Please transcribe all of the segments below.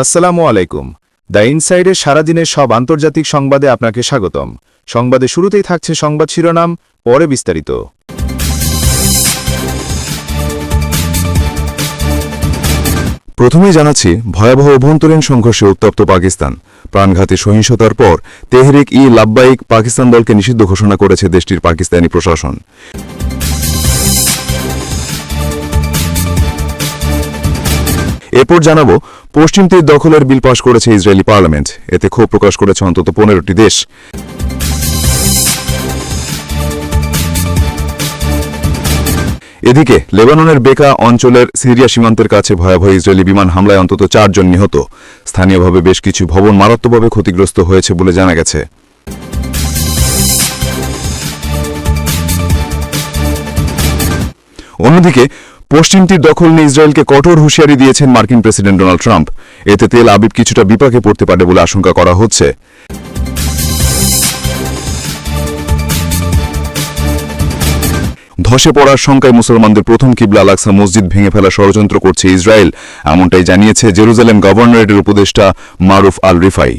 আসসালামু আলাইকুম। দ্য ইনসাইডের সারাদিনের সব আন্তর্জাতিক সংবাদে আপনাকে স্বাগতম। সংবাদে শুরুতেই থাকছে সংবাদ শিরোনাম, পরে বিস্তারিত। প্রথমেই জানাচ্ছি, ভয়াবহ অভ্যন্তরীণ সংঘর্ষে উত্তপ্ত পাকিস্তান। প্রাণঘাতী সহিংসতার পর তেহরিক ই লাব্বাইক পাকিস্তান দলকে নিষিদ্ধ ঘোষণা করেছে দেশটির পাকিস্তানি প্রশাসন। এরপর জানাব, পশ্চিম তীর দখলের বিল পাশ করেছে ইসরায়েলি পার্লামেন্ট। এতে ক্ষোভ প্রকাশ করেছে অন্তত পনেরোটি দেশ। এদিকে, লেবাননের বেকা অঞ্চলের সিরিয়া সীমান্তের কাছে ভয়াবহ ইসরায়েলি বিমান হামলায় অন্তত চারজন নিহত। স্থানীয়ভাবে বেশ কিছু ভবন মারাত্মকভাবে ক্ষতিগ্রস্ত হয়েছে বলে জানা গেছে। অন্যদিকে পশ্চিম তীর দখল নিয়ে ইসরায়েলকে কঠোর হুঁশিয়ারি দিয়েছেন মার্কিন প্রেসিডেন্ট ডোনাল্ড ট্রাম্প। এতে তেল আবিব কিছুটা বিপাকে পড়তে পারে বলে আশঙ্কা করা হচ্ছে। ধসে পড়ার শঙ্কায় মুসলমানদের প্রথম কিবলা আলাক্সা মসজিদ ভেঙে ফেলা ষড়যন্ত্র করছে ইসরায়েল, এমনটাই জানিয়েছে জেরুজালেম গভর্নরেটের উপদেষ্টা মারুফ আল রিফাই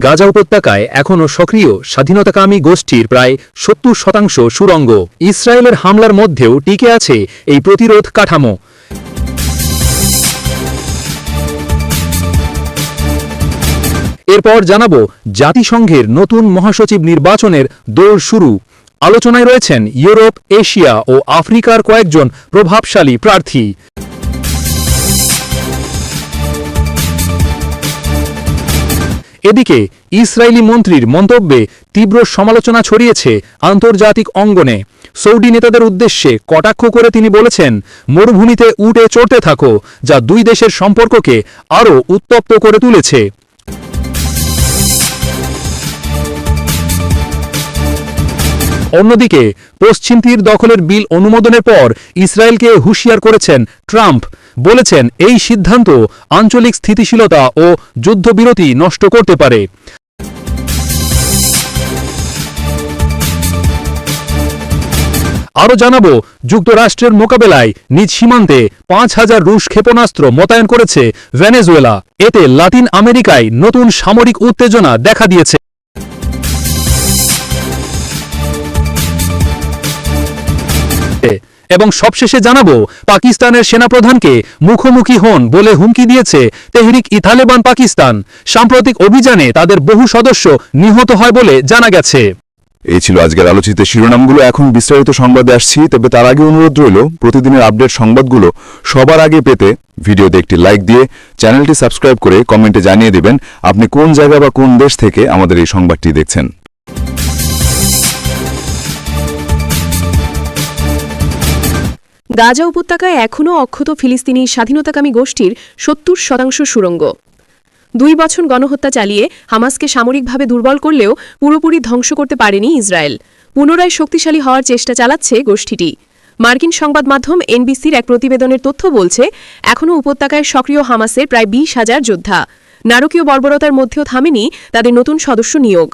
গাজা উপত্যকায় এখনও সক্রিয় স্বাধীনতাকামী গোষ্ঠীর প্রায় সত্তর শতাংশ সুরঙ্গ। ইসরায়েলের হামলার মধ্যেও টিকে আছে এই প্রতিরোধ কাঠামো। এরপর জানাব, জাতিসংঘের নতুন মহাসচিব নির্বাচনের দৌড় শুরু। আলোচনায় রয়েছেন ইউরোপ, এশিয়া ও আফ্রিকার কয়েকজন প্রভাবশালী প্রার্থী। এদিকে ইসরায়েলি মন্ত্রীর মন্তব্যে তীব্র সমালোচনা ছড়িয়েছে আন্তর্জাতিক অঙ্গনে। সৌদি নেতাদের উদ্দেশ্যে কটাক্ষ করে তিনি বলেছেন, মরুভূমিতে উঠে চড়তে থাকো, যা দুই দেশের সম্পর্ককে আরও উত্তপ্ত করে তুলেছে। অন্যদিকে, পশ্চিম তীর দখলের বিল অনুমোদনের পর ইসরায়েলকে হুঁশিয়ার করেছেন ট্রাম্প। বলেছেন, এই সিদ্ধান্ত আঞ্চলিক স্থিতিশীলতা ও যুদ্ধবিরতি নষ্ট করতে পারে। আরও জানাব, যুক্তরাষ্ট্রের মোকাবেলায় নিজ সীমান্তে পাঁচ হাজার রুশ ক্ষেপণাস্ত্র মোতায়েন করেছে ভেনেজুয়েলা। এতে লাতিন আমেরিকায় নতুন সামরিক উত্তেজনা দেখা দিয়েছে। এবং সবশেষে জানাব, পাকিস্তানের সেনাপ্রধানকে মুখোমুখি হন বলে হুমকি দিয়েছে তেহরিক ই তালেবান পাকিস্তান। সাম্প্রতিক অভিযানে তাদের বহু সদস্য নিহত হয় বলে জানা গেছে। এই ছিল আজকের আলোচিত শিরোনামগুলো। এখন বিস্তারিত সংবাদে আসছি, তবে তার আগে অনুরোধ রইল, প্রতিদিনের আপডেট সংবাদগুলো সবার আগে পেতে ভিডিওতে একটি লাইক দিয়ে চ্যানেলটি সাবস্ক্রাইব করে কমেন্টে জানিয়ে দেবেন, আপনি কোন জায়গা বা কোন দেশ থেকে আমাদের এই সংবাদটি দেখছেন। গাজা উপত্যকায় এখনও অক্ষত ফিলিস্তিনি স্বাধীনতাকামী গোষ্ঠীর সত্তর শতাংশ সুরঙ্গ। দুই বছর গণহত্যা চালিয়ে হামাসকে সামরিকভাবে দুর্বল করলেও পুরোপুরি ধ্বংস করতে পারেনি ইসরায়েল। পুনরায় শক্তিশালী হওয়ার চেষ্টা চালাচ্ছে গোষ্ঠীটি। মার্কিন সংবাদ মাধ্যম এনবিসির এক প্রতিবেদনের তথ্য বলছে এখনও উপত্যকায় সক্রিয় হামাসের প্রায় বিশ হাজার যোদ্ধা। নারকীয় বর্বরতার মধ্যেও থামেনি তাদের নতুন সদস্য নিয়োগ।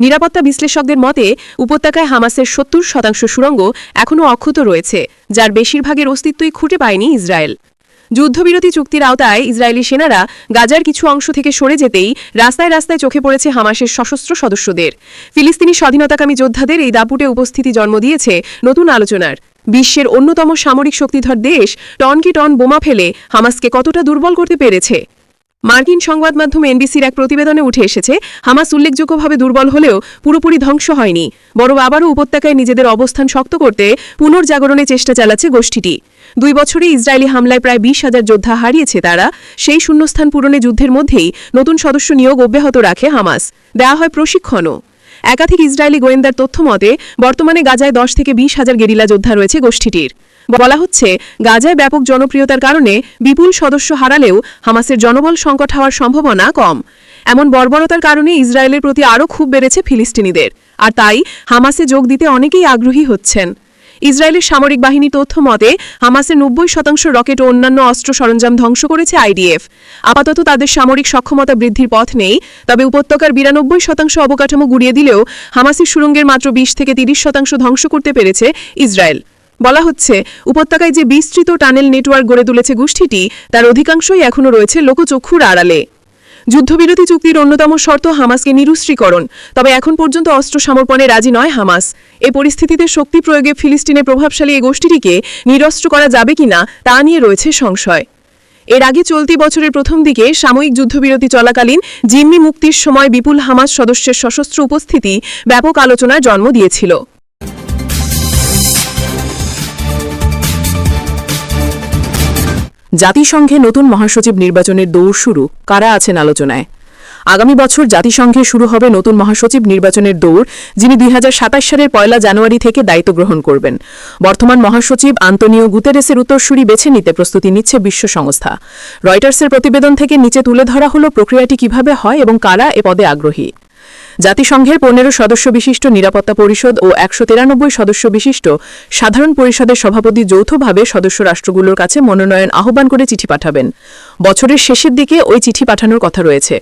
নিরাপত্তা বিশ্লেষকদের মতে, উপত্যকায় হামাসের সত্তর শতাংশ সুড়ঙ্গ এখনও অক্ষত রয়েছে, যার বেশিরভাগের অস্তিত্বই খুঁটে পায়নি ইসরায়েল। যুদ্ধবিরতি চুক্তির আওতায় ইসরায়েলি সেনারা গাজার কিছু অংশ থেকে সরে যেতেই রাস্তায় রাস্তায় চোখে পড়েছে হামাসের সশস্ত্র সদস্যদের। ফিলিস্তিনি স্বাধীনতাকামী যোদ্ধাদের এই দাপুটে উপস্থিতি জন্ম দিয়েছে নতুন আলোচনার। বিশ্বের অন্যতম সামরিক শক্তিধর দেশ টন কি টন বোমা ফেলে হামাসকে কতটা দুর্বল করতে পেরেছে? মার্কিন সংবাদ মাধ্যম এনবিসির এক প্রতিবেদনে উঠে এসেছে, হামাস উল্লেখযোগ্যভাবে দুর্বল হলেও পুরোপুরি ধ্বংস হয়নি, বরং আবারও উপত্যকায় নিজেদের অবস্থান শক্ত করতে পুনর্জাগরণে চেষ্টা চালাচ্ছে গোষ্ঠীটি। দুই বছরে ইসরায়েলি হামলায় প্রায় বিশ হাজার যোদ্ধা হারিয়েছে তারা, সেই শূন্যস্থান পূরণে যুদ্ধের মধ্যেই নতুন সদস্য নিয়োগ অব্যাহত রাখে হামাস। দেওয়া হয় প্রশিক্ষণও। একাধিক ইসরায়েলি গোয়েন্দার তথ্য মতে বর্তমানে গাজায় দশ থেকে বিশ হাজার গেরিলা যোদ্ধা রয়েছে গোষ্ঠীটির। বলা হচ্ছে, গাজায় ব্যাপক জনপ্রিয়তার কারণে বিপুল সদস্য হারালেও হামাসের জনবল সংকট হওয়ার সম্ভাবনা কম। এমন বর্বরতার কারণে ইসরায়েলের প্রতি আরও খুব বেড়েছে ফিলিস্তিনিদের। আর তাই হামাসে যোগ দিতে অনেকেই আগ্রহী হচ্ছেন। ইসরায়েলের সামরিক বাহিনী তথ্য মতে হামাসের নব্বই শতাংশ রকেট ও অন্যান্য অস্ত্র সরঞ্জাম ধ্বংস করেছে আইডিএফ। আপাতত তাদের সামরিক সক্ষমতা বৃদ্ধির পথ নেই, তবে উপত্যকার বিরানব্বই শতাংশ অবকাঠামো গুড়িয়ে দিলেও হামাসের সুরঙ্গের মাত্র বিশ থেকে তিরিশ শতাংশ ধ্বংস করতে পেরেছে ইসরায়েল। বলা হচ্ছে, উপত্যকায় যে বিস্তৃত টানেল নেটওয়ার্ক গড়ে তুলেছে গোষ্ঠীটি, তার অধিকাংশই এখনও রয়েছে লোকচক্ষুর আড়ালে। যুদ্ধবিরতি চুক্তির অন্যতম শর্ত হামাসকে নিরুশ্রীকরণ তবে এখন পর্যন্ত অস্ত্র সমর্পণে রাজি নয় হামাস। এ পরিস্থিতিতে শক্তি প্রয়োগে ফিলিস্তিনের প্রভাবশালী এই গোষ্ঠীটিকে নিরস্ত্র করা যাবে কিনা, তা নিয়ে রয়েছে সংশয়। এর আগে চলতি বছরের প্রথম দিকে সাময়িক যুদ্ধবিরতি চলাকালীন জিম্মি মুক্তির সময় বিপুল হামাস সদস্যের সশস্ত্র উপস্থিতি ব্যাপক আলোচনার জন্ম দিয়েছিল। জাতিসংঘে নতুন মহাসচিব নির্বাচনের দৌড় শুরু, কারা আছেন আলোচনায়? আগামী বছর জাতিসংঘে শুরু হবে নতুন মহাসচিব নির্বাচনের দৌড়, যিনি দুই হাজার সাতাশ সালের পয়লা জানুয়ারি থেকে দায়িত্ব গ্রহণ করবেন। বর্তমান মহাসচিব আন্তনিও গুতেরেসের উত্তরসূরি বেছে নিতে প্রস্তুতি নিচ্ছে বিশ্ব সংস্থা। রয়টার্সের প্রতিবেদন থেকে নিচে তুলে ধরা হল প্রক্রিয়াটি কীভাবে হয় এবং কারা এ পদে আগ্রহী। জাতিসংঘের পনেরো সদস্য বিশিষ্ট নিরাপত্তা পরিষদ ও একশো তিরানব্বই সদস্য বিশিষ্ট সাধারণ পরিষদের সভাপতি যৌথভাবে সদস্য রাষ্ট্রগুলোর কাছে মনোনয়ন আহ্বান করে চিঠি পাঠাবেন। বছরের শেষের দিকে ওই চিঠি পাঠানোর কথা রয়েছে।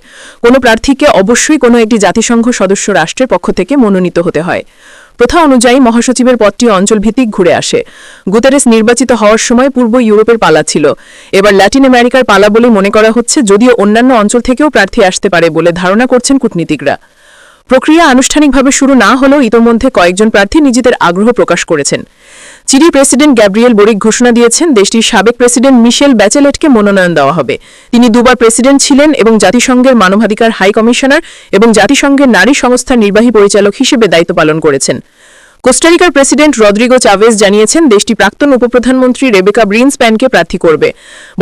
কোনো প্রার্থীকে অবশ্যই কোনো একটি জাতিসংঘ সদস্য রাষ্ট্রের পক্ষ থেকে মনোনীত হতে হয়। প্রথা অনুযায়ী মহাসচিবের পদটি অঞ্চলভিত্তিক ঘুরে আসে। গুতেরেস নির্বাচিত হওয়ার সময় পূর্ব ইউরোপের পালা ছিল। এবার ল্যাটিন আমেরিকার পালা বলে মনে করা হচ্ছে, যদিও অন্যান্য অঞ্চল থেকেও প্রার্থী আসতে পারে বলে ধারণা করছেন কূটনীতিকরা। প্রক্রিয়া আনুষ্ঠানিকভাবে শুরু না হলেও ইতোমধ্যে কয়েকজন প্রার্থী নিজেদের আগ্রহ প্রকাশ করেছেন। চিলির প্রেসিডেন্ট গ্যাব্রিয়েল বোরিক ঘোষণা দিয়েছেন, দেশটির সাবেক প্রেসিডেন্ট মিশেল ব্যাচেলেটকে মনোনয়ন দেওয়া হবে। তিনি দুবার প্রেসিডেন্ট ছিলেন এবং জাতিসংঘের মানবাধিকার হাই কমিশনার এবং জাতিসংঘের নারী সংস্থার নির্বাহী পরিচালক হিসেবে দায়িত্ব পালন করেছেন। কোস্টারিকার প্রেসিডেন্ট রদ্রিগো চাভেজ জানিয়েছেন, দেশটি প্রাক্তন উপপ্রধানমন্ত্রী রেবেকা ব্রিন্সপ্যানকে প্রার্থী করবে।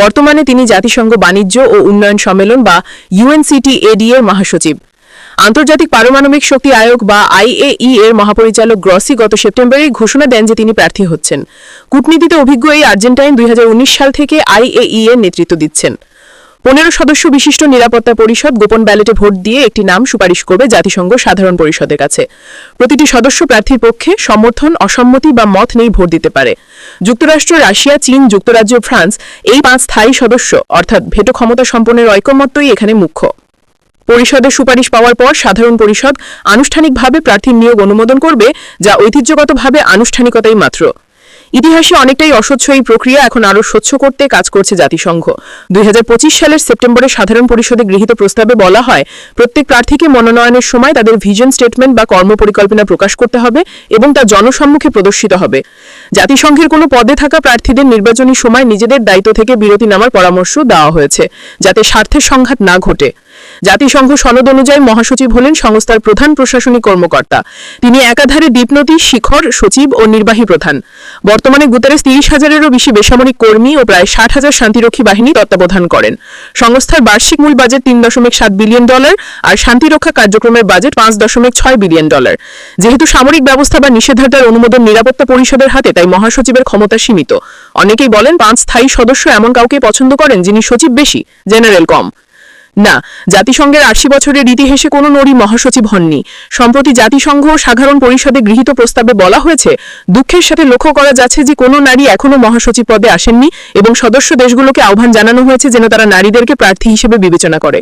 বর্তমানে তিনি জাতিসংঘ বাণিজ্য ও উন্নয়ন সম্মেলন বা ইউএনসিটিএডি এর মহাসচিব। আন্তর্জাতিক পারমাণবিক শক্তি আয়োগ বা আইএই এর মহাপরিচালক গ্রসি গত সেপ্টেম্বরে ঘোষণা দেন যে তিনি প্রার্থী হচ্ছেন। কূটনীতিতে অভিজ্ঞ এই আর্জেন্টাইন দুই হাজার উনিশ সাল থেকে আইএই এর নেতৃত্ব দিচ্ছেন। পনেরো সদস্য বিশিষ্ট নিরাপত্তা পরিষদ গোপন ব্যালটে ভোট দিয়ে একটি নাম সুপারিশ করবে জাতিসংঘ সাধারণ পরিষদের কাছে। প্রতিটি সদস্য প্রার্থীর পক্ষে সমর্থন, অসম্মতি বা মত নেই ভোট দিতে পারে। যুক্তরাষ্ট্র, রাশিয়া, চীন, যুক্তরাজ্য, ফ্রান্স এই পাঁচ স্থায়ী সদস্য, অর্থাৎ ভেটো ক্ষমতা সম্পন্নের ঐকমত্যই এখানে মুখ্য। পরিষদের সুপারিশ পাওয়ার পর সাধারণ পরিষদ আনুষ্ঠানিকভাবে প্রার্থীর নিয়োগ অনুমোদন করবে, যা ঐতিহ্যগতভাবে আনুষ্ঠানিকতাই মাত্র। ইতিহাসে অনেকটাই অস্বচ্ছ এই প্রক্রিয়া এখন আরও স্বচ্ছ করতে কাজ করছে জাতিসংঘ। দুই হাজার পঁচিশ সালের সেপ্টেম্বরে সাধারণ পরিষদে গৃহীত প্রস্তাবে বলা হয়, প্রত্যেক প্রার্থীকে মনোনয়নের সময় তাদের ভিজন স্টেটমেন্ট বা কর্মপরিকল্পনা প্রকাশ করতে হবে এবং তা জনসম্মুখে প্রদর্শিত হবে। জাতিসংঘের কোনো পদে থাকা প্রার্থীদের নির্বাচনী সময় নিজেদের দায়িত্ব থেকে বিরতি নেওয়ার পরামর্শ দেওয়া হয়েছে, যাতে স্বার্থের সংঘাত না ঘটে। জাতিসংঘ সনদ অনুযায়ী মহাসচিব হলেন সংস্থার প্রধান প্রশাসনিক কর্মকর্তা। তিনি একাধারে দীপনতি শিখর, সচিব ও নির্বাহী প্রধান। বর্তমানে গুতারেস তিরিশ হাজারেরও বেশি বেসামরিক কর্মী ও প্রায় ষাট হাজার শান্তিরক্ষী বাহিনী তত্ত্বাবধান করেন। সংস্থার বার্ষিক মূল বাজেট তিন দশমিক সাত বিলিয়ন ডলার আর শান্তিরক্ষা কার্যক্রমের বাজেট পাঁচ দশমিক ছয় বিলিয়ন ডলার। যেহেতু সামরিক ব্যবস্থা বা নিষেধাজ্ঞার অনুমোদন নিরাপত্তা পরিষদের হাতে, তাই মহাসচিবের ক্ষমতা সীমিত। অনেকেই বলেন, পাঁচ স্থায়ী সদস্য এমন কাউকে পছন্দ করেন যিনি সচিব বেশি, জেনারেল কম। না, জাতিসংঘের আশি বছরের ইতিহাসে কোনো নরী মহাসচিব হননি। সম্প্রতি জাতিসংঘ সাধারণ পরিষদে গৃহীত প্রস্তাবে বলা হয়েছে, দুঃখের সাথে লক্ষ্য করা যাচ্ছে যে কোনো নারী এখনও মহাসচিব পদে আসেননি এবং সদস্য দেশগুলোকে আহ্বান জানানো হয়েছে যেন তারা নারীদেরকে প্রার্থী হিসেবে বিবেচনা করে।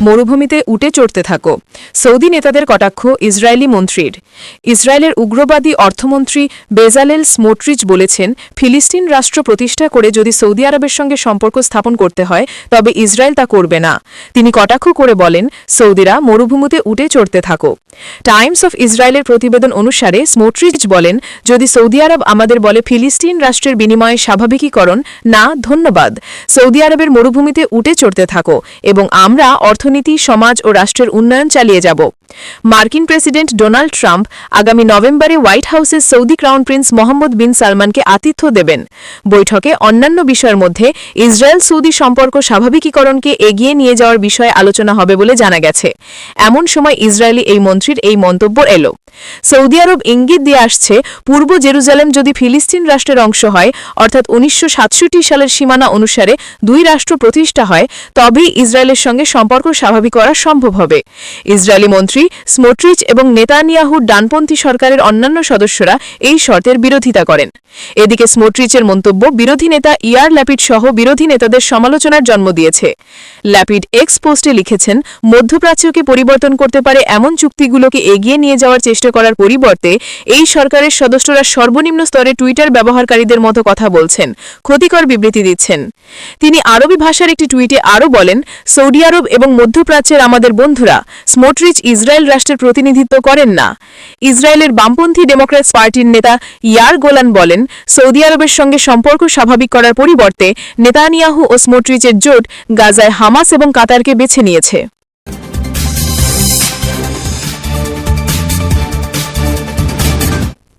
মরুভূমিতে উঠে চড়তে থাকো। সৌদি নেতাদের কটাক্ষ ইসরায়েলি মন্ত্রীর। ইসরায়েলের উগ্রবাদী অর্থমন্ত্রী বেজালেল স্মোট্রিচ বলেছেন, ফিলিস্তিন রাষ্ট্র প্রতিষ্ঠা করে যদি সৌদি আরবের সঙ্গে সম্পর্ক স্থাপন করতে হয়, তবে ইসরায়েল তা করবে না। তিনি কটাক্ষ করে বলেন, সৌদিরা মরুভূমিতে উঠে চড়তে থাকো। টাইমস অফ ইসরায়েলের প্রতিবেদন অনুসারে স্মোট্রিচ বলেন, যদি সৌদি আরব আমাদের বলে ফিলিস্তিন রাষ্ট্রের বিনিময়ে স্বাভাবিকীকরণ, না, ধন্যবাদ। সৌদি আরবের মরুভূমিতে উঠে চড়তে থাকো এবং আমরা অর্থনীতি সমাজ ও রাষ্ট্রের উন্নয়ন চালিয়ে যাব। মার্কিন প্রেসিডেন্ট ডোনাল্ড ট্রাম্প আগামী নভেম্বরে হোয়াইট হাউসের Saudi crown prince Mohammed bin সালমানকে আতিথ্য দেবেন। বৈঠকে অন্যান্য বিষয়ের মধ্যে ইসরায়েল সৌদি সম্পর্ক স্বাভাবিকীকরণকে এগিয়ে নিয়ে যাওয়ার বিষয়ে আলোচনা হবে বলে জানা গেছে। এমন সময় ইসরায়েলি এই মন্ত্রীর এই মন্তব্য এলো। সৌদি আরব ইঙ্গিত দিয়ে আসছে, পূর্ব জেরুজালেম যদি ফিলিস্তিন রাষ্ট্রের অংশ হয়, অর্থাৎ উনিশশো সাতষট্টি সালের সীমানা অনুসারে দুই রাষ্ট্র প্রতিষ্ঠা হয়, তবেই ইসরায়েলের সঙ্গে সম্পর্ক স্বাভাবিক করা সম্ভব হবে। ইসরায়েলি মন্ত্রী প্রধানমন্ত্রী স্মোট্রিচ এবং নেতানিয়াহুর ডানপন্থী সরকারের অন্যান্য সদস্যরা এই শর্তের বিরোধিতা করেন। এদিকে স্মোট্রিচের মন্তব্য বিরোধী নেতা ইয়ার ল্যাপিড সহ বিরোধী নেতাদের সমালোচনার জন্ম দিয়েছে। ল্যাপিড এক্স পোস্টে লিখেছেন, মধ্যপ্রাচ্যকে পরিবর্তন করতে পারে এমন চুক্তিগুলোকে এগিয়ে নিয়ে যাওয়ার চেষ্টা করার পরিবর্তে এই সরকারের সদস্যরা সর্বনিম্ন স্তরে টুইটার ব্যবহারকারীদের মতো কথা বলছেন, ক্ষতিকর বিবৃতি দিচ্ছেন। তিনি আরবি ভাষার একটি টুইটে আরও বলেন, সৌদি আরব এবং মধ্যপ্রাচ্যের আমাদের বন্ধুরা, স্মোট্রিচ স্মোটরিচ ইসরায়েল রাষ্ট্রের প্রতিনিধিত্ব করেন না। ইসরায়েলের বামপন্থী ডেমোক্র্যাটস পার্টির নেতা ইয়ার গোলান বলেন, সৌদি আরবের সঙ্গে সম্পর্ক স্বাভাবিক করার পরিবর্তে নেতানিয়াহু ও স্মোটরিচের জোট গাজায় হামাস এবং কাতারকে বেছে নিয়েছে।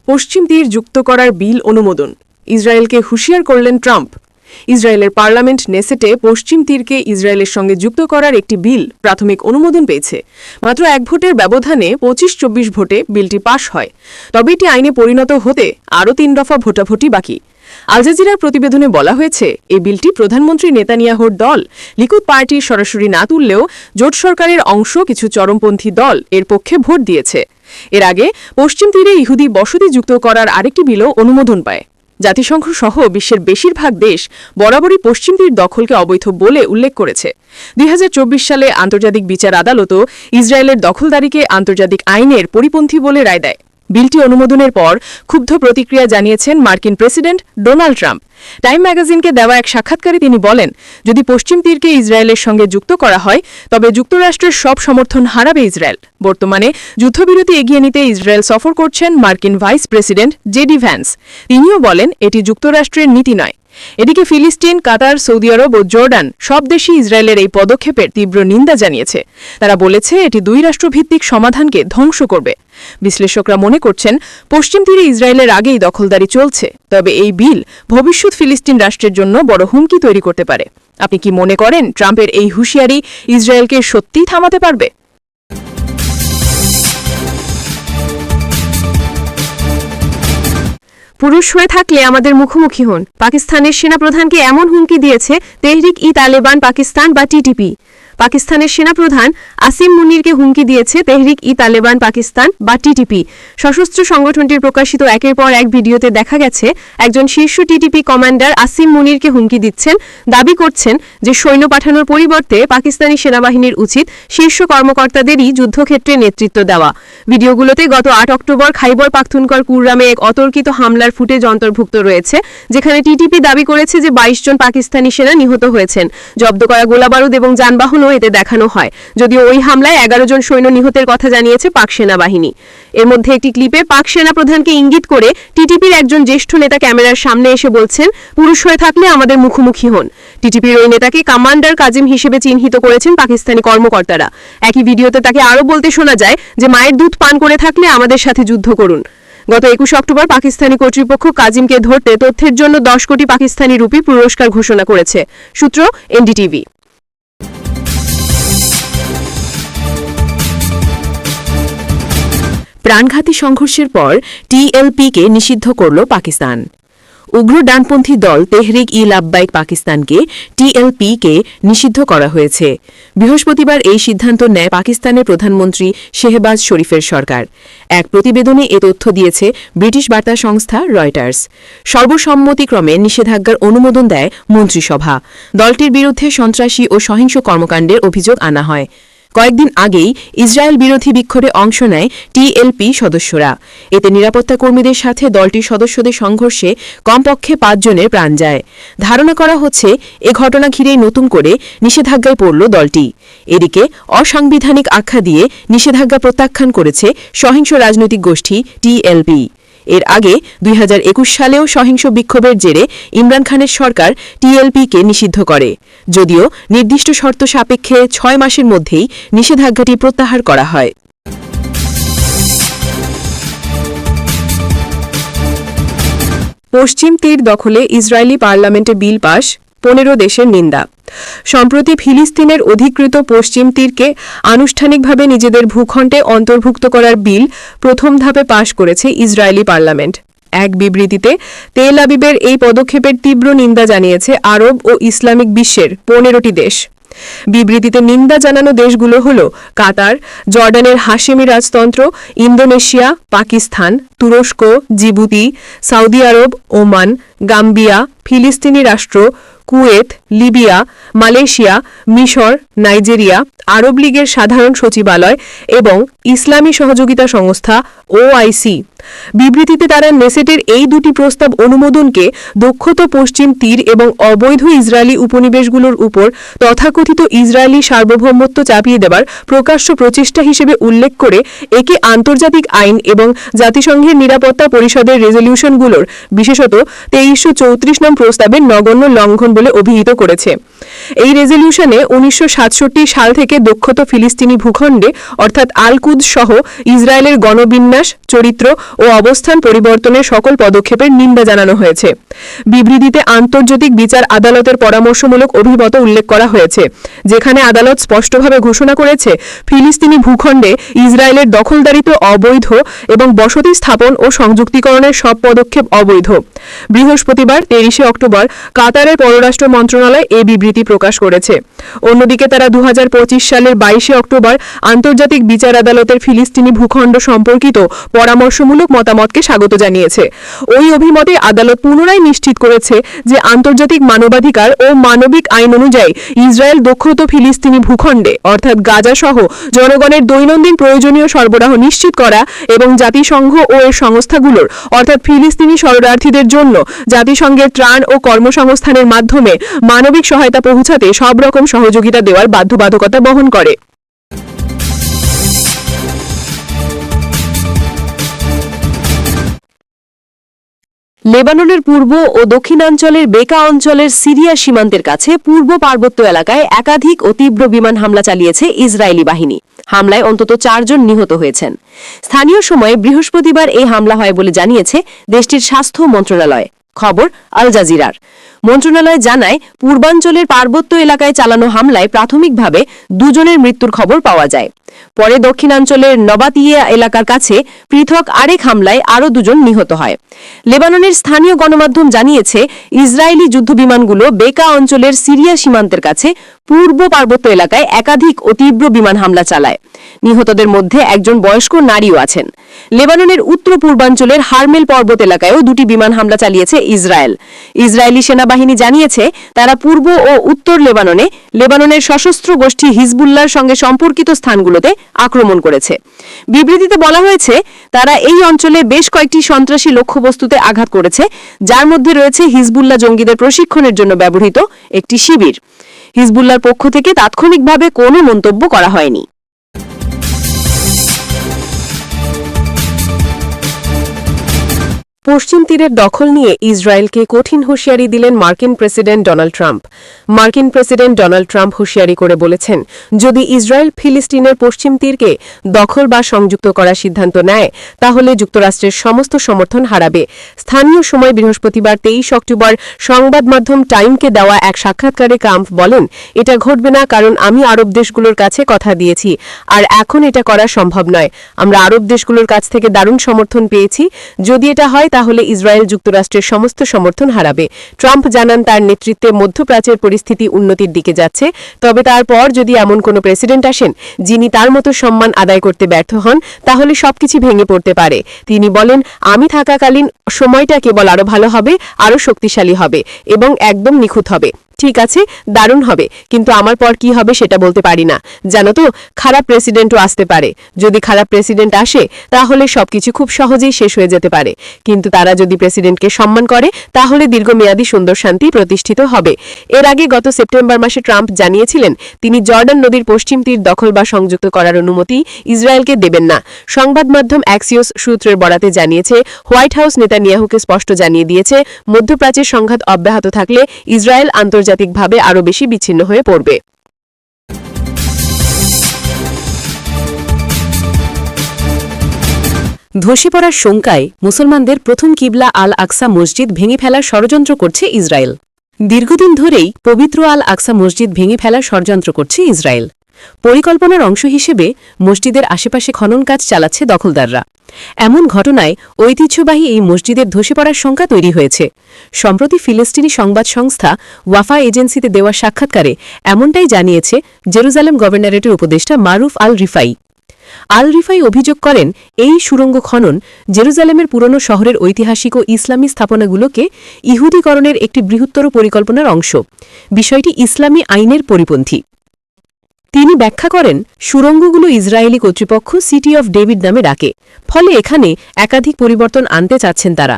পশ্চিম তীর যুক্ত করার বিল অনুমোদন। ইসরায়েলকে হুঁশিয়ার করলেন ট্রাম্প। ইসরায়েলের পার্লামেন্ট নেসেটে পশ্চিম তীরকে ইসরায়েলের সঙ্গে যুক্ত করার একটি বিল প্রাথমিক অনুমোদন পেয়েছে। মাত্র এক ভোটের ব্যবধানে পঁচিশ চব্বিশ ভোটে বিলটি পাশ হয়। তবে এটি আইনে পরিণত হতে আরও তিন দফা ভোটাভুটি বাকি। আল জাজিরার প্রতিবেদনে বলা হয়েছে, এই বিলটি প্রধানমন্ত্রী নেতানিয়াহুর দল লিকুদ পার্টি সরাসরি না তুললেও জোট সরকারের অংশ কিছু চরমপন্থী দল এর পক্ষে ভোট দিয়েছে। এর আগে পশ্চিম তীরে ইহুদি বসতি যুক্ত করার আরেকটি বিলও অনুমোদন পায়। জাতিসংঘ সহ বিশ্বের বেশিরভাগ দেশ বরাবরই পশ্চিম তীর দখলকে অবৈধ বলে উল্লেখ করেছে। দুই হাজার চব্বিশ সালে আন্তর্জাতিক বিচার আদালতও ইসরায়েলের দখলদারিকে আন্তর্জাতিক আইনের পরিপন্থী বলে রায় দেয়। বিলটি অনুমোদনের পর ক্ষুব্ধ প্রতিক্রিয়া জানিয়েছেন মার্কিন প্রেসিডেন্ট ডোনাল্ড ট্রাম্প। টাইম ম্যাগাজিনকে দেওয়া এক সাক্ষাৎকারে তিনি বলেন, যদি পশ্চিম তীরকে ইসরায়েলের সঙ্গে যুক্ত করা হয়, তবে যুক্তরাষ্ট্রের সব সমর্থন হারাবে ইসরায়েল। বর্তমানে যুদ্ধবিরতি এগিয়ে নিতে ইসরায়েল সফর করছেন মার্কিন ভাইস প্রেসিডেন্ট জেডি ভ্যান্স। তিনিও বলেন, এটি যুক্তরাষ্ট্রের নীতি নয়। এদিকে ফিলিস্তিন, কাতার, সৌদি আরব ও জর্ডান সব দেশই ইসরায়েলের এই পদক্ষেপের তীব্র নিন্দা জানিয়েছে। তারা বলেছে, এটি দুই রাষ্ট্রভিত্তিক সমাধানকে ধ্বংস করবে। বিশ্লেষকরা মনে করছেন, পশ্চিম তীরে ইসরায়েলের আগেই দখলদারি চলছে, তবে এই বিল ভবিষ্যৎ ফিলিস্তিন রাষ্ট্রের জন্য বড় হুমকি তৈরি করতে পারে। আপনি কি মনে করেন, ট্রাম্পের এই হুঁশিয়ারি ইসরায়েলকে সত্যিই থামাতে পারবে? পুরুষ হয়ে থাকলে আমাদের মুখোমুখি হন। পাকিস্তানের সেনাপ্রধানকে এমন হুমকি দিয়েছে তেহরিক ই তালেবান, পাকিস্তান বা টিটিপি। পাকিস্তানের সেনাপ্রধান আসিম মুনিরকে হুমকি দিয়েছে তেহরিক ই তালেবান পাকিস্তান, বা টিটিপি সশস্ত্র সংগঠনটির প্রকাশিত একের পর এক ভিডিওতে দেখা গেছে, একজন শীর্ষ টিটিপি কমান্ডার আসিম মুনিরকে হুমকি দিচ্ছেন, দাবি করছেন যে সৈন্য পাঠানোর পরিবর্তে পাকিস্তানি সেনাবাহিনীর উচিত শীর্ষ কর্মকর্তাদেরই যুদ্ধক্ষেত্রে নেতৃত্ব দেওয়া। ভিডিওগুলোতে গত আট অক্টোবর খাইবর পাখতুনকর কুররামে এক অতর্কিত হামলার ফুটেজ অন্তর্ভুক্ত রয়েছে, যেখানে টিটিপি দাবি করেছে যে বাইশ জন পাকিস্তানি সেনা নিহত হয়েছেন। জব্দ করা গোলাবারুদ এবং যানবাহনও এতে দেখানো হয়। যদিও ওই হামলায় এগারো জন সৈন্য নিহতের কথা জানিয়েছে পাক সেনাবাহিনী। এর মধ্যে একটি ক্লিপে পাক সেনা প্রধানকে ইঙ্গিত করে টিটিপির একজন জ্যেষ্ঠ নেতা ক্যামেরার সামনে এসে বলছেন, পুরুষ হয়ে থাকলে আমাদের মুখোমুখি হন। টিটিপির ওই নেতাকে কমান্ডার কাজিম হিসেবে চিহ্নিত করেছেন পাকিস্তানি কর্মকর্তারা। একই ভিডিওতে তাকে আরও বলতে শোনা যায় যে, মায়ের দুধ পান করে থাকলে আমাদের সাথে যুদ্ধ করুন। গত একুশ অক্টোবর পাকিস্তানি কর্তৃপক্ষ কাজিমকে ধরতে তথ্যের জন্য দশ কোটি পাকিস্তানি রুপি পুরস্কার ঘোষণা করেছে। সূত্র এনডিটিভি। প্রাণঘাতী সংঘর্ষের পর টিএলপিকে নিষিদ্ধ করল পাকিস্তান। উগ্র ডানপন্থী দল তেহরিক ই লাভবাইক পাকিস্তানকে টিএলপিকে নিষিদ্ধ করা হয়েছে। বৃহস্পতিবার এই সিদ্ধান্ত নেয় পাকিস্তানের প্রধানমন্ত্রী শেহবাজ শরীফের সরকার। এক প্রতিবেদনে এ তথ্য দিয়েছে ব্রিটিশ বার্তা সংস্থা রয়টার্স। সর্বসম্মতিক্রমে নিষেধাজ্ঞার অনুমোদন দেয় মন্ত্রিসভা। দলটির বিরুদ্ধে সন্ত্রাসী ও সহিংস কর্মকাণ্ডের অভিযোগ আনা হয়। কয়েকদিন আগেই ইসরায়েল বিরোধী বিক্ষোভে অংশ নেয় টিএলপি সদস্যরা। এতে নিরাপত্তা কর্মীদের সাথে দলটির সদস্যদের সংঘর্ষে কমপক্ষে পাঁচজনের প্রাণ যায়। ধারণা করা হচ্ছে, এ ঘটনা ঘিরেই নতুন করে নিষেধাজ্ঞায় পড়ল দলটি। এদিকে অসাংবিধানিক আখ্যা দিয়ে নিষেধাজ্ঞা প্রত্যাখ্যান করেছে সহিংস রাজনৈতিক গোষ্ঠী টিএলপি এর আগে দুই হাজার একুশ সালেও সহিংস বিক্ষোভের জেরে ইমরান খানের সরকার টিএলপিকে নিষিদ্ধ করে। যদিও নির্দিষ্ট শর্ত সাপেক্ষে ছয় মাসের মধ্যেই নিষেধাজ্ঞাটি প্রত্যাহার করা হয়। পশ্চিম তীর দখলে ইসরায়েলি পার্লামেন্টে বিল পাশ পনেরো দেশের নিন্দা। সম্প্রতি ফিলিস্তিনের অধিকৃত পশ্চিম তীরকে আনুষ্ঠানিকভাবে নিজেদের ভূখণ্ডে অন্তর্ভুক্ত করার বিল প্রথম ধাপে পাশ করেছে ইসরায়েলি পার্লামেন্ট। এক বিবৃতিতে তেল আবিবের এই পদক্ষেপের তীব্র নিন্দা জানিয়েছে আরব ও ইসলামিক বিশ্বের পনেরোটি দেশ। বিবৃতিতে নিন্দা জানানো দেশগুলো হল কাতার, জর্ডানের হাশেমি রাজতন্ত্র, ইন্দোনেশিয়া, পাকিস্তান, তুরস্ক, জিবুতি সৌদি আরব, ওমান, গাম্বিয়া, ফিলিস্তিনি রাষ্ট্র কুয়েত লিবিয়া, মালয়েশিয়া, মিশর, নাইজেরিয়া, আরব লীগের সাধারণ সচিবালয় এবং ইসলামী সহযোগিতা সংস্থা ওআইসি। বিবৃতিতে তারা নেসেটের এই দুটি প্রস্তাব অনুমোদনকে দক্ষত পশ্চিম তীর এবং অবৈধ ইসরায়েলি উপনিবেশগুলোর উপর তথাকথিত ইসরায়েলি সার্বভৌমত্ব চাপিয়ে দেবার প্রকাশ্য প্রচেষ্টা হিসেবে উল্লেখ করে একে আন্তর্জাতিক আইন এবং জাতিসংঘের নিরাপত্তা পরিষদের রেজলিউশনগুলোর, বিশেষত তেইশশো চৌত্রিশ নং প্রস্তাবের নগণ্য লঙ্ঘন বলে অভিহিত করেছে। এই রেজলিউশনে উনিশশো সাতষট্টি সাল থেকে দক্ষত ফিলিস্তিনি ভূখণ্ডে, অর্থাৎ আলকুদ সহ ইসরায়েলের গণবিন্যাস, চরিত্র ও অবস্থান পরিবর্তনের সকল পদক্ষেপের নিন্দা জানানো হয়েছে। বিবৃতিতে আন্তর্জাতিক বিচার আদালতের পরামর্শমূলক অভিমত উল্লেখ করা হয়েছে, যেখানে আদালত স্পষ্টভাবে ঘোষণা করেছে, ফিলিস্তিনি ভূখণ্ডে ইসরায়েলের দখলদারিত্ব অবৈধ এবং বসতি স্থাপন ও সংযুক্তিকরণের সব পদক্ষেপ অবৈধ। বৃহস্পতিবার, তেইশে অক্টোবর, কাতারের পররাষ্ট্র মন্ত্রণালয় এ বিবৃতি প্রকাশ করেছে। অন্যদিকে তারা দু হাজার পঁচিশ সালের বাইশে অক্টোবর আন্তর্জাতিক বিচার আদালতের ফিলিস্তিনি ভূখণ্ড সম্পর্কিত পরামর্শমূলক মতামতকে স্বাগত জানিয়েছে। ওই অভিমতে আদালত পুনরায় নিশ্চিত করেছে যে আন্তর্জাতিক মানবাধিকার ও মানবিক আইন অনুযায়ী ইসরায়েল দক্ষিণ ফিলিস্তিনি ভূখণ্ডে, অর্থাৎ গাজা সহ জনগণের দৈনন্দিন প্রয়োজনীয় সরবরাহ নিশ্চিত করা এবং জাতিসংঘ ও এর সংস্থাগুলোর, অর্থাৎ ফিলিস্তিনি শরণার্থীদের জন্য জাতিসংঘের ত্রাণ ও কর্মসংস্থানের মাধ্যমে মানবিক সহায়তা পৌঁছাতে সব রকম সহযোগিতা দেওয়ার বাধ্যবাধকতা বহন করে। লেবাননের পূর্ব ও দক্ষিণাঞ্চলের বেকা অঞ্চলের সিরিয়া সীমান্তের কাছে পূর্ব পার্বত্য এলাকায় একাধিক ও তীব্র বিমান হামলা চালিয়েছে ইসরায়েলি বাহিনী। হামলায় অন্তত চারজন নিহত হয়েছেন। স্থানীয় সময়ে বৃহস্পতিবার এই হামলা হয় বলে জানিয়েছে দেশটির স্বাস্থ্য মন্ত্রণালয়। খবর আল জাজিরার। মন্ত্রণালয় জানায়, পূর্বাঞ্চলের পার্বত্য এলাকায় চালানো হামলায় প্রাথমিকভাবে দুজনের মৃত্যুর খবর পাওয়া যায়। পরে দক্ষিণাঞ্চলের নবাতিয়া এলাকার কাছে পৃথক আরেক হামলায় আরও দুজন নিহত হয়। লেবাননের স্থানীয় গণমাধ্যম জানিয়েছে, ইসরায়েলি যুদ্ধবিমানগুলো বেকা অঞ্চলের সিরিয়া সীমান্তের কাছে পূর্ব পার্বত্য এলাকায় একাধিক ও তীব্র বিমান হামলা চালায়। নিহতদের মধ্যে একজন বয়স্ক নারীও আছেন। লেবাননের উত্তর পূর্বাঞ্চলের হারমেল পর্বত এলাকায়ও দুটি বিমান হামলা চালিয়েছে ইসরায়েল। ইসরায়েলি সেনাবাহিনী জানিয়েছে, তারা পূর্ব ও উত্তর লেবাননে লেবাননের সশস্ত্র গোষ্ঠী হিজবুল্লার সঙ্গে সম্পর্কিত স্থানগুলোতে আক্রমণ করেছে। বিবৃতিতে বলা হয়েছে, তারা এই অঞ্চলে বেশ কয়েকটি সন্ত্রাসী লক্ষ্যবস্তুতে আঘাত করেছে, যার মধ্যে রয়েছে হিজবুল্লাহ জঙ্গিদের প্রশিক্ষণের জন্য ব্যবহৃত একটি শিবির। হিজবুল্লার পক্ষ থেকে তাৎক্ষণিকভাবে কোনো মন্তব্য করা হয়নি। পশ্চিম তীরের দখল নিয়ে ইসরায়েলকে কঠিন হুঁশিয়ারি দিলেন মার্কিন প্রেসিডেন্ট ডোনাল্ড ট্রাম্প। মার্কিন প্রেসিডেন্ট ডোনাল্ড ট্রাম্প হুঁশিয়ারি করে বলেছেন, যদি ইসরায়েল ফিলিস্তিনের পশ্চিম তীরকে দখল বা সংযুক্ত করার সিদ্ধান্ত নেয়, তাহলে যুক্তরাষ্ট্রের সমস্ত সমর্থন হারাবে। স্থানীয় সময় বৃহস্পতিবার তেইশ অক্টোবর সংবাদ মাধ্যম টাইমকে দেওয়া এক সাক্ষাৎকারে ট্রাম্প বলেন, এটা ঘটবে না কারণ আমি আরব দেশগুলোর কাছে কথা দিয়েছি, আর এখন এটা করা সম্ভব নয়। আমরা আরব দেশগুলোর কাছ থেকে দারুণ সমর্থন পেয়েছি। যদি এটা হয় তাহলে ইসরায়েল যুক্তরাষ্ট্রের সমস্ত সমর্থন হারাবে। ট্রাম্প জানান তার নেতৃত্বে মধ্যপ্রাচ্যের পরিস্থিতি উন্নতির দিকে যাচ্ছে। তবে তারপর যদি এমন কোনো প্রেসিডেন্ট আসেন, যিনি তার মতো সম্মান আদায় করতে ব্যর্থ হন, তাহলে সবকিছু ভেঙে পড়তে পারে। তিনি বলেন, আমি থাকাকালীন সময়টা কেবল আরও ভালো হবে আরও শক্তিশালী হবে এবং একদম নিখুঁত হবে। ঠিক আছে, দারুণ হবে। কিন্তু আমার পর কি হবে সেটা বলতে পারি না। জানো তো, খারাপ প্রেসিডেন্টও আসতে পারে। যদি খারাপ প্রেসিডেন্ট আসে, তাহলে সবকিছু খুব সহজেই শেষ হয়ে যেতে পারে। কিন্তু তারা যদি প্রেসিডেন্টকে সম্মান করে, তাহলে দীর্ঘমেয়াদী সুন্দর শান্তি প্রতিষ্ঠিত হবে। এর আগে গত সেপ্টেম্বর মাসে ট্রাম্প জানিয়েছিলেন, তিনি জর্ডান নদীর পশ্চিম তীর দখল বা সংযুক্ত করার অনুমতি ইসরায়েলকে দেবেন না। সংবাদ মাধ্যম অ্যাক্সিওস সূত্রের বরাতে জানিয়েছে, হোয়াইট হাউস নেতানিয়াহুকে স্পষ্ট জানিয়ে দিয়েছে, মধ্যপ্রাচ্যের সংঘাত অব্যাহত থাকলে ইসরায়েল আন্তর্জাতিকভাবে আরও বেশি বিচ্ছিন্ন হয়ে পড়বে। ধসে পড়ার শঙ্কায় মুসলমানদের প্রথম কিবলা আল আকসা মসজিদ ভেঙে ফেলার ষড়যন্ত্র করছে ইসরায়েল। দীর্ঘদিন ধরেই পবিত্র আল আকসা মসজিদ ভেঙে ফেলার ষড়যন্ত্র করছে ইসরায়েল। পরিকল্পনার অংশ হিসেবে মসজিদের আশেপাশে খনন কাজ চালাচ্ছে দখলদাররা। এমন ঘটনায় ঐতিহ্যবাহী এই মসজিদের ধসে পড়ার শঙ্কা তৈরি হয়েছে। সম্প্রতি ফিলিস্তিনি সংবাদ সংস্থা ওয়াফা এজেন্সিতে দেওয়া সাক্ষাৎকারে এমনটাই জানিয়েছে জেরুজালেম গভর্নরেটের উপদেষ্টা মারুফ আল রিফাই আল রিফাই অভিযোগ করেন, এই সুড়ঙ্গ খনন জেরুজালেমের পুরনো শহরের ঐতিহাসিক ও ইসলামী স্থাপনাগুলোকে ইহুদীকরণের একটি বৃহত্তর পরিকল্পনার অংশ। বিষয়টি ইসলামী আইনের পরিপন্থী। তিনি ব্যাখ্যা করেন, সুরঙ্গগুলো ইসরায়েলি কর্তৃপক্ষ সিটি অফ ডেভিড নামে ডাকে। ফলে এখানে একাধিক পরিবর্তন আনতে চাচ্ছেন তারা।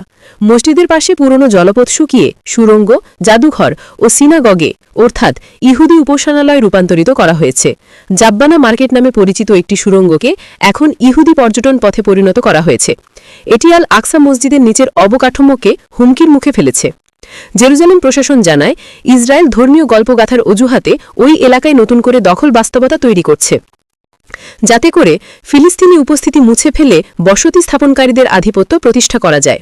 মসজিদের পাশে পুরনো জলপথ শুকিয়ে সুরঙ্গ, জাদুঘর ও সিনাগগে, অর্থাৎ ইহুদি উপাসনালয় রূপান্তরিত করা হয়েছে। জাব্বানা মার্কেট নামে পরিচিত একটি সুরঙ্গকে এখন ইহুদি পর্যটন পথে পরিণত করা হয়েছে। এটি আল আকসা মসজিদের নিচের অবকাঠামোকে হুমকির মুখে ফেলেছে। জেরুজালেম প্রশাসন জানায়, ইসরায়েল ধর্মীয় গল্পগাথার অজুহাতে ওই এলাকায় নতুন করে দখল বাস্তবতা তৈরি করছে। যাতে করে ফিলিস্তিনি উপস্থিতি মুছে ফেলে বসতি স্থাপনকারীদের আধিপত্য প্রতিষ্ঠা করা যায়।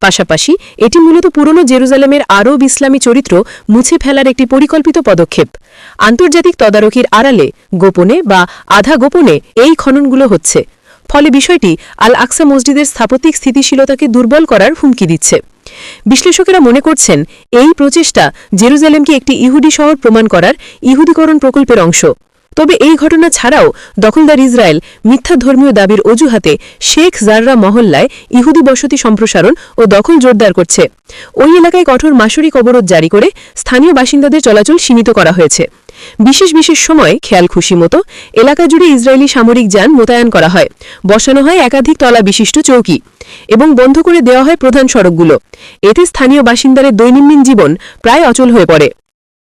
পাশাপাশি, এটি মূলত পুরনো জেরুজালেমের আরব ইসলামী চরিত্র মুছে ফেলার একটি পরিকল্পিত পদক্ষেপ। আন্তর্জাতিক তদারকির আড়ালে গোপনে বা আধা গোপনে এই খননগুলো হচ্ছে। ফলে বিষয়টি আল আকসা মসজিদের স্থাপত্যিক স্থিতিশীলতাকে দুর্বল করার হুমকি দিচ্ছে। বিশ্লেষকেরা মনে করছেন, এই প্রচেষ্টা জেরুজালেমকে একটি ইহুদি শহর প্রমাণ করার ইহুদিকরণ প্রকল্পের অংশ। তবে এই ঘটনা ছাড়াও দখলদার ইসরায়েল মিথ্যা ধর্মীয় দাবির অজুহাতে শেখ জাররা মহল্লায় ইহুদি বসতি সম্প্রসারণ ও দখল জোরদার করছে। ওই এলাকায় কঠোর মাসরিক অবরোধ জারি করে স্থানীয় বাসিন্দাদের চলাচল সীমিত করা হয়েছে। বিশেষ বিশেষ সময় খেয়াল খুশি মতো এলাকা জুড়ে ইসরায়েলি সামরিক যান মোতায়েন করা হয়। বসানো হয় একাধিক তলা বিশিষ্ট চৌকি এবং বন্ধ করে দেওয়া হয় প্রধান সড়কগুলো। এতে স্থানীয় বাসিন্দাদের দৈনন্দিন জীবন প্রায় অচল হয়ে পড়ে।